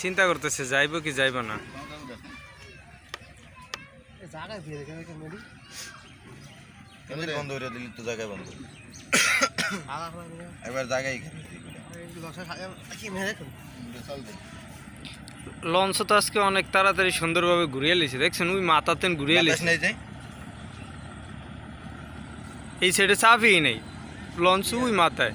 চিন্তা করতেছে যাইব কি যাইব না। বন্ধ করে দিলি তো জায়গায় বন্ধ। এবার জায়গায় লঞ্চ তো আজকে অনেক তাড়াতাড়ি সুন্দরভাবে ঘুরিয়ে লিছে দেখছেন ওই মাথাতেন ঘুরিয়ে লিছে এই সাইডে চাপই নেই। লঞ্চ ওই মাথায়।